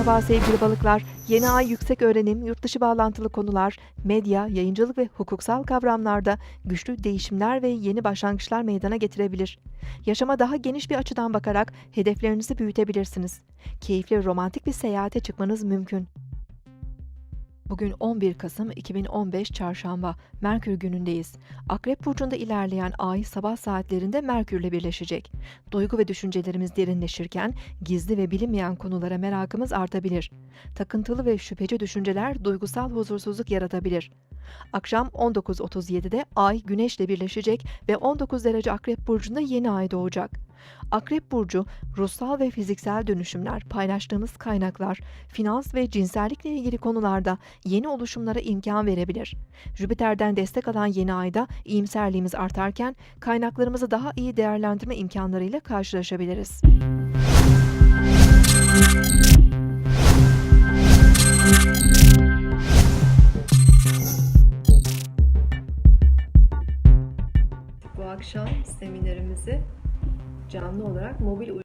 Merhaba sevgili balıklar. Yeni ay yüksek öğrenim, yurt dışı bağlantılı konular, medya, yayıncılık ve hukuksal kavramlarda güçlü değişimler ve yeni başlangıçlar meydana getirebilir. Yaşama daha geniş bir açıdan bakarak hedeflerinizi büyütebilirsiniz. Keyifli romantik bir seyahate çıkmanız mümkün. Bugün 11 Kasım 2015 Çarşamba, Merkür günündeyiz. Akrep burcunda ilerleyen ay sabah saatlerinde Merkürle birleşecek. Duygu ve düşüncelerimiz derinleşirken gizli ve bilinmeyen konulara merakımız artabilir. Takıntılı ve şüpheci düşünceler duygusal huzursuzluk yaratabilir. Akşam 19.37'de Ay Güneş'le birleşecek ve 19 derece Akrep burcunda yeni ay doğacak. Akrep burcu ruhsal ve fiziksel dönüşümler, paylaştığımız kaynaklar, finans ve cinsellikle ilgili konularda yeni oluşumlara imkan verebilir. Jüpiter'den destek alan yeni ayda iyimserliğimiz artarken kaynaklarımızı daha iyi değerlendirme imkanlarıyla karşılaşabiliriz. Bu akşam seminerimizi canlı olarak mobil